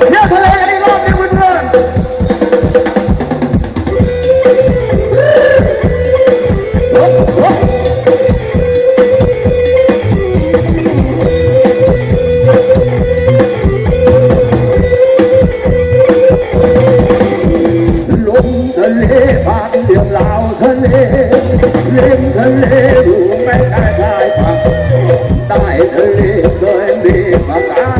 ทะเลมทะเลผ่าเดียวลาวทะเลเล่นทะเลดูไม่ได้ได้ปงใต้ทะเลเคยมีประการ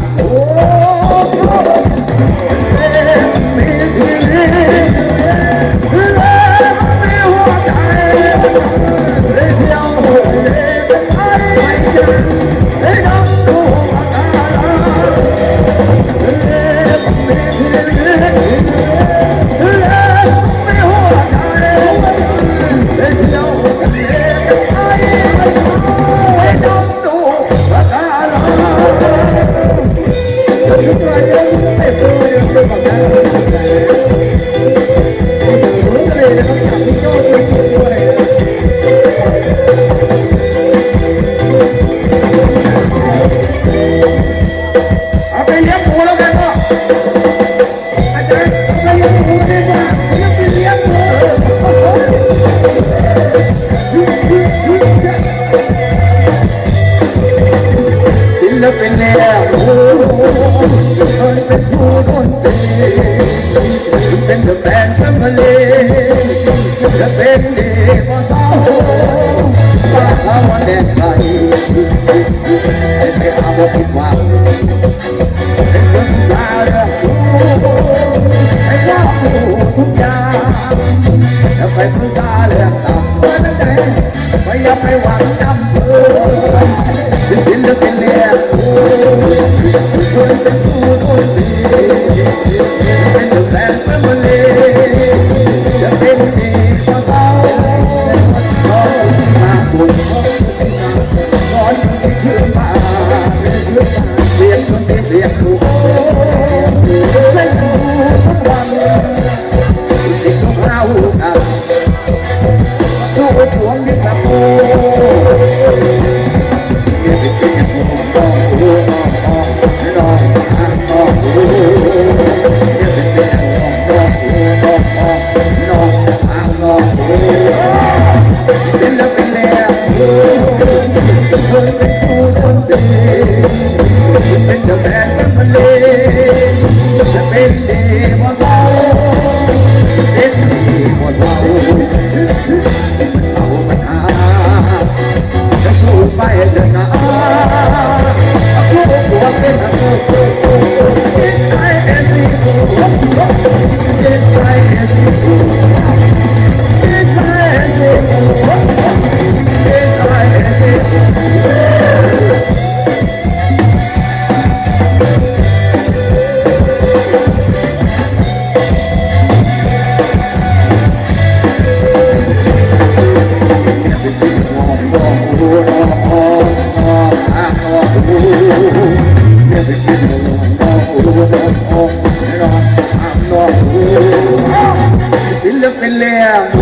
Oh, oh, oh, ศิลปินแนวโอ้คนเป็นผู้ดนตรีเป็นแฟนสัมภเลจเป็นเด็กก็เศร้าภาษาวันแดนไทเป็นไปหาบ่ผิดหวัเป็นคนสาระให้ว่าทุกอย่างจะไปพึ่งตาเลือกตาเมื่อนั้น abriu a se vence. Never and I'm not. Look.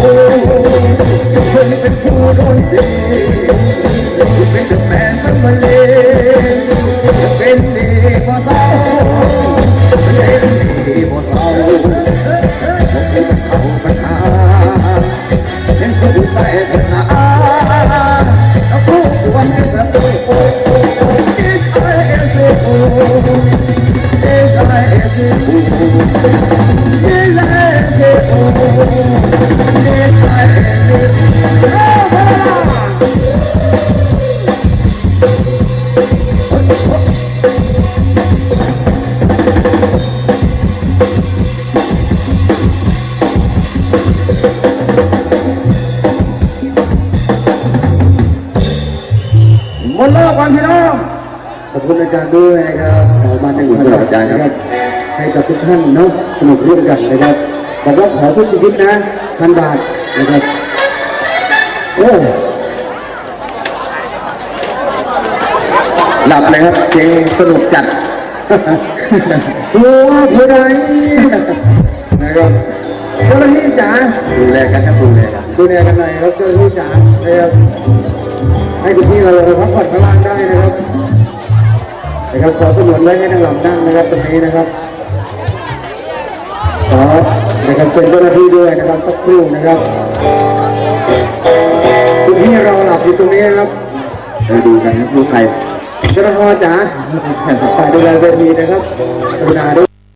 หมดรอบวันพี่น้องขอบคุณอาจารย์ด้วยนะครับขอมาหนึ่งพันบาทอาจารย์ครับ ให้กับทุกท่านเนาะสนุกร่วมกันนะครับบอกว่าขอทุกชีวิตนะพันบาทนะครับโอ้หลับเลยครับเพลงสนุกจัดหัวผู้ใดนะครับเจ้าหน้าที่จ๋าดูแลกันครับดูแลกันดูแลกันหน่อยครับเจ้าหน้าที่จ๋านะครับ ให้คุณพี่เราลงไปพักผ่อนข้างล่างได้นะครับนะครับขอสมวนไว้ให้นั่งหลับนั่งนะครับตรงนี้นะครับขอนะครับเป็นเจ้าหน้าที่ด้วยนะครับสักครู่นะครับคุณพี่เราหลับอยู่ตรงนี้นะครับเราดูกันครับดูใครเจ้าหน้าที่จ๋าฝ่ายดูแลเวทีนะครับกรุณาด้วย